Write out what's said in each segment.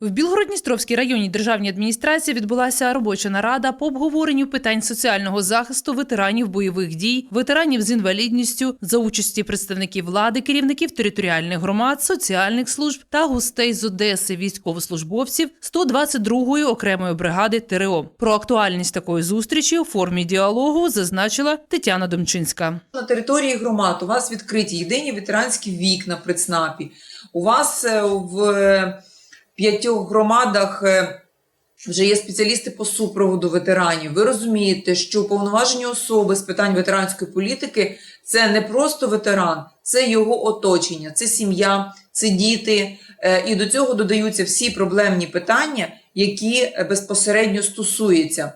В Білгородністровській районній державній адміністрації відбулася робоча нарада по обговоренню питань соціального захисту ветеранів бойових дій, ветеранів з інвалідністю за участі представників влади, керівників територіальних громад, соціальних служб та гостей з Одеси, військовослужбовців 122-ї окремої бригади ТРО. Про актуальність такої зустрічі у формі діалогу зазначила Тетяна Домчинська. На території громад у вас відкриті єдині ветеранські вікна при ЦНАПі. У вас е, в е, п'ятьох громадах е, вже є спеціалісти по супроводу ветеранів. Ви розумієте, що уповноважені особи з питань ветеранської політики це не просто ветеран, це його оточення, це сім'я, це діти. Е, І до цього додаються всі проблемні питання, які е, безпосередньо стосуються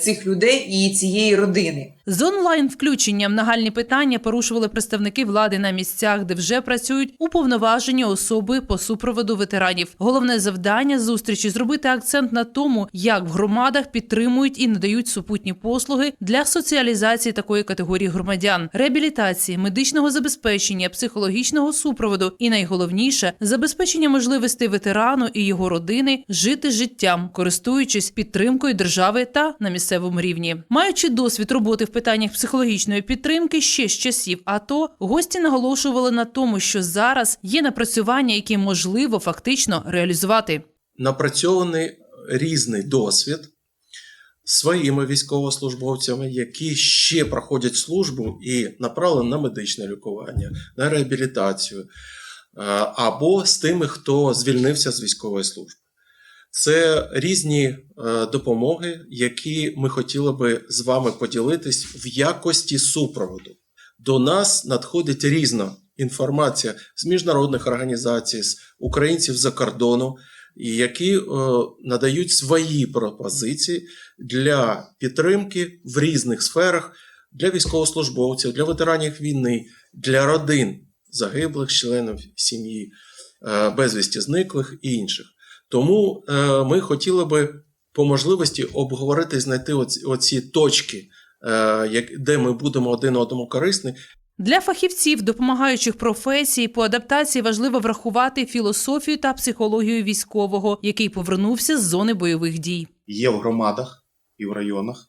цих людей і цієї родини. З онлайн включенням нагальні питання порушували представники влади на місцях, де вже працюють уповноважені особи по супроводу ветеранів. Головне завдання зустрічі зробити акцент на тому, як в громадах підтримують і надають супутні послуги для соціалізації такої категорії громадян, реабілітації, медичного забезпечення, психологічного супроводу і найголовніше забезпечення можливостей ветерану і його родини жити життям, користуючись підтримкою держави та на місцевому рівні. Маючи досвід роботи в питаннях психологічної підтримки ще з часів АТО, гості наголошували на тому, що зараз є напрацювання, які можливо фактично реалізувати. напрацьований різний досвід своїми військовослужбовцями, які ще проходять службу і направлені на медичне лікування, на реабілітацію, або з тими, хто звільнився з військової служби. Це різні е, допомоги, які ми хотіли би з вами поділитись в якості супроводу. До нас надходить різна інформація з міжнародних організацій, з українців за кордону, які е, надають свої пропозиції для підтримки в різних сферах для військовослужбовців, для ветеранів війни, для родин загиблих членів сім'ї, е, безвісті зниклих і інших. Тому е, ми хотіли би по можливості обговорити і знайти оці, оці точки, е, як- де ми будемо один одному корисні, Для фахівців, допомагаючих професій по адаптації важливо врахувати філософію та психологію військового, який повернувся з зони бойових дій. є в громадах і в районах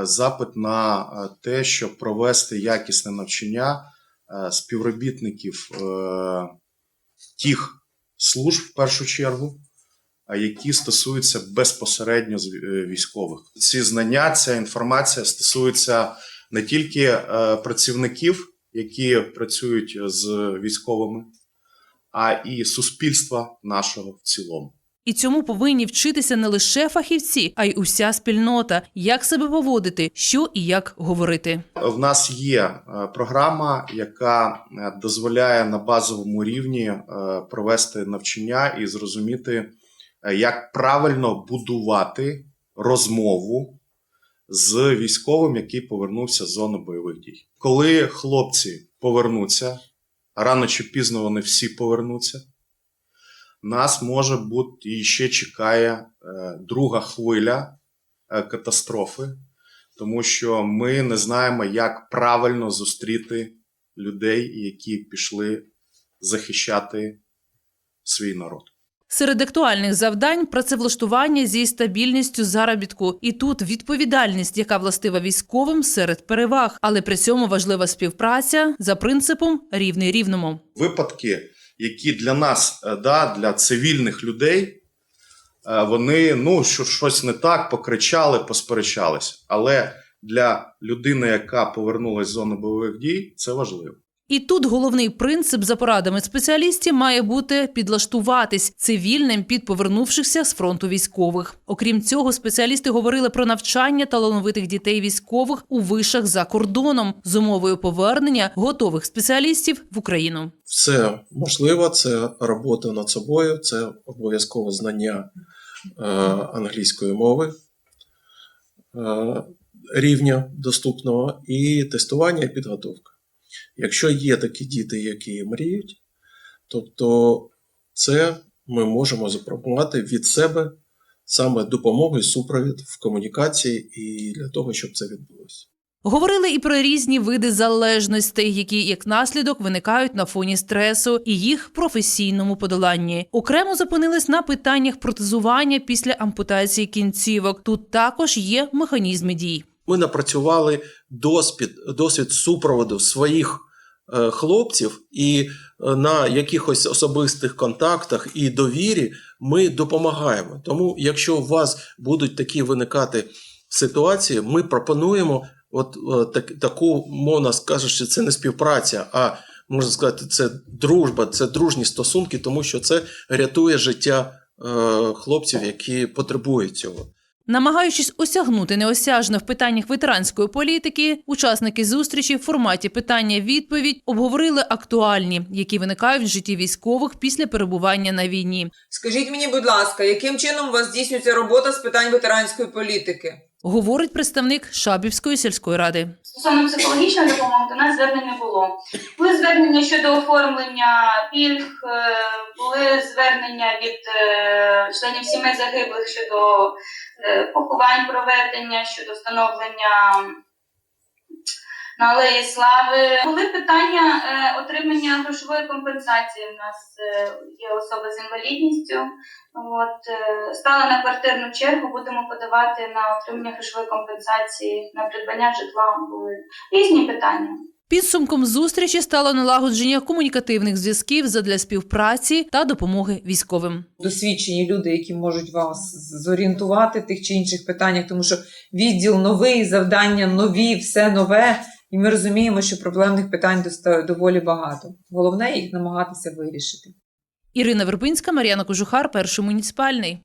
е, запит на те, щоб провести якісне навчання співробітників тих служб в першу чергу, які стосуються безпосередньо з- е, військових. Ці знання, ця інформація стосується не тільки е, працівників, які працюють з військовими, а і суспільства нашого в цілому. І цьому повинні вчитися не лише фахівці, а й уся спільнота, як себе поводити, що і як говорити. В нас є е, програма, яка дозволяє на базовому рівні провести навчання і зрозуміти, як правильно будувати розмову з військовим, який повернувся з зони бойових дій. Коли хлопці повернуться, рано чи пізно вони всі повернуться. Нас може бути і ще чекає е, друга хвиля е, катастрофи, тому що ми не знаємо, як правильно зустріти людей, які пішли захищати свій народ. Серед актуальних завдань працевлаштування зі стабільністю заробітку. І тут відповідальність, яка властива військовим серед переваг, але при цьому важлива співпраця за принципом рівний рівному. Випадки, які для нас, е, да, для цивільних людей, е, вони ну, що щось не так, покричали, посперечалися. Але для людини, яка повернулася з зони бойових дій, це важливо. І тут головний принцип за порадами спеціалістів має бути підлаштуватись цивільним під повернувшихся з фронту військових. Окрім цього, спеціалісти говорили про навчання талановитих дітей військових у вишах за кордоном з умовою повернення готових спеціалістів в Україну. все можливо, це робота над собою, це обов'язково знання е, англійської мови е, рівня доступного і тестування і підготовка. Якщо є такі діти, які мріють, тобто це ми можемо запропонувати від себе саме допомогу і супровід в комунікації і для того, щоб це відбулося. Говорили і про різні види залежностей, які як наслідок виникають на фоні стресу і їх професійному подоланні. Окремо зупинились на питаннях протезування після ампутації кінцівок. Тут також є механізми дій. Ми напрацювали досвід, досвід супроводу своїх е, хлопців, і е, на якихось особистих контактах і довірі ми допомагаємо. Тому, якщо у вас будуть такі виникати ситуації, ми пропонуємо от е, так, таку, мовно скажучи, це не співпраця, а можна сказати, це дружба, це дружні стосунки, тому що це рятує життя е, хлопців, які потребують цього. Намагаючись осягнути неосяжно в питаннях ветеранської політики, учасники зустрічі в форматі питання-відповідь обговорили актуальні, які виникають в житті військових після перебування на війні. Скажіть мені, будь ласка, яким чином у вас здійснюється робота з питань ветеранської політики? Говорить представник Шабівської сільської ради. Стосовно психологічної допомоги до нас звернень не було. Були звернення щодо оформлення пільг, е, були звернення від е, членів сімей загиблих щодо е, поховань проведення, щодо встановлення на алеї слави. Були питання е, отримання грошової компенсації. У нас е, є особа з інвалідністю. От е, стали на квартирну чергу, будемо подавати на отримання грошової компенсації на придбання житла. Були різні питання. Підсумком зустрічі стало налагодження комунікативних зв'язків задля співпраці та допомоги військовим. Досвідчені люди, які можуть вас зорієнтувати в тих чи інших питаннях, тому що відділ новий, завдання нові, все нове. І ми розуміємо, що проблемних питань доволі багато. Головне їх намагатися вирішити. Ірина Вербинська, Мар'яна Кожухар, перший муніципальний.